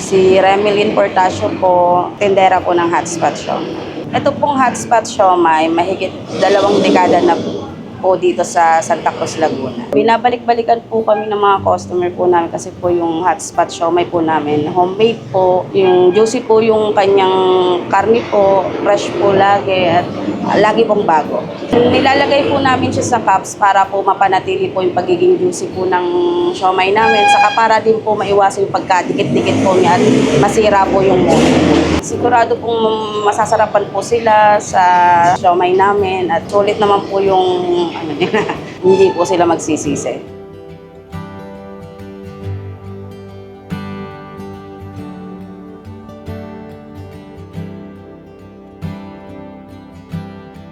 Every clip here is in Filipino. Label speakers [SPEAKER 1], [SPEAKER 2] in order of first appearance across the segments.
[SPEAKER 1] Si Remelin Portasio po, tendera po ng hotspot siomay. Ito pong hotspot siomay, mahigit dalawang dekada na po dito sa Santa Cruz, Laguna. Binabalik-balikan po kami ng mga customer po namin kasi po yung hotspot siomay po namin. Homemade po, yung juicy po yung kanyang karni po, fresh po lagi at lagi pong bago. Nilalagay po namin siya sa cups para po mapanatili po yung pagiging juicy po ng siomay namin. Saka para din po maiwasan yung pagkadikit-dikit po niya at masira po yung mold po. Sigurado pong masasarapan po sila sa siomay namin at sulit naman po yung ano nila, hindi po sila magsisisi.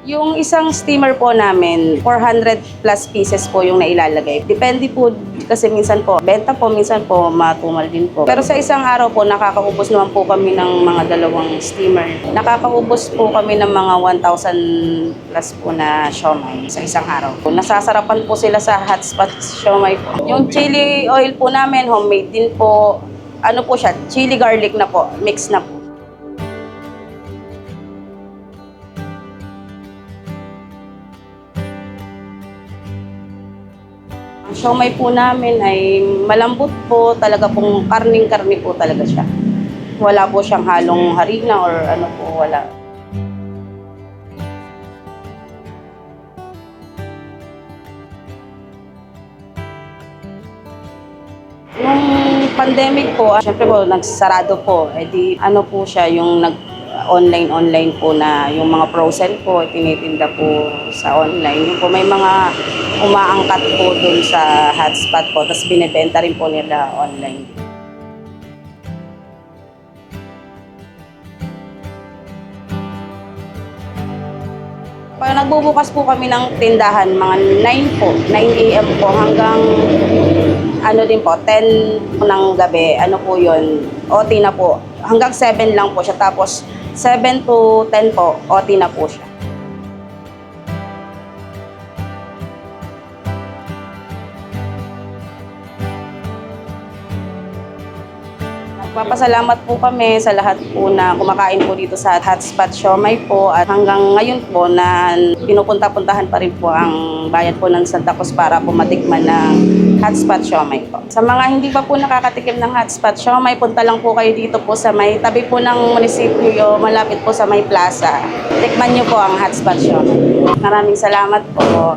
[SPEAKER 1] Yung isang steamer po namin, 400 plus pieces po yung nailalagay. Depende po kasi minsan po, benta po, minsan po matumal din po. Pero sa isang araw po, nakakaubos naman po kami ng mga dalawang steamer. Nakakaubos po kami ng mga 1,000 plus po na siomay sa isang araw. Nasasarapan po sila sa hotspot siomay po. Yung chili oil po namin, homemade din po. Ano po siya, chili garlic na po, mix na po. Siomay po namin ay malambot po, talaga pong karning-karni po talaga siya. Wala po siyang halong harina or ano po, wala. Nung pandemic po, ah, syempre po, nagsarado po. Eh di, ano po siya, yung nag online-online po na yung mga frozen po, tinitinda po sa online. Yung po may mga umaangkat po dun sa hotspot po, tapos binibenta rin po nila online. Pag nagbubukas po kami ng tindahan, mga 9 po, 9 a.m. po hanggang ano din po, 10 ng gabi, ano po yun, OT na po. Hanggang 7 lang po siya, tapos 7 to 10 po, OT na po siya. Nagpapasalamat po kami sa lahat po na kumakain po dito sa Hotspot Siomay po at hanggang ngayon po na pinupunta-puntahan pa rin po ang bayan po ng Santa Cruz para po matikman ng Hotspot Siomay po. Sa mga hindi pa po nakakatikim ng Hotspot Siomay, punta lang po kayo dito po sa may tabi po ng munisipyo, malapit po sa may plaza. Tikman niyo po ang Hotspot Siomay. Maraming salamat po.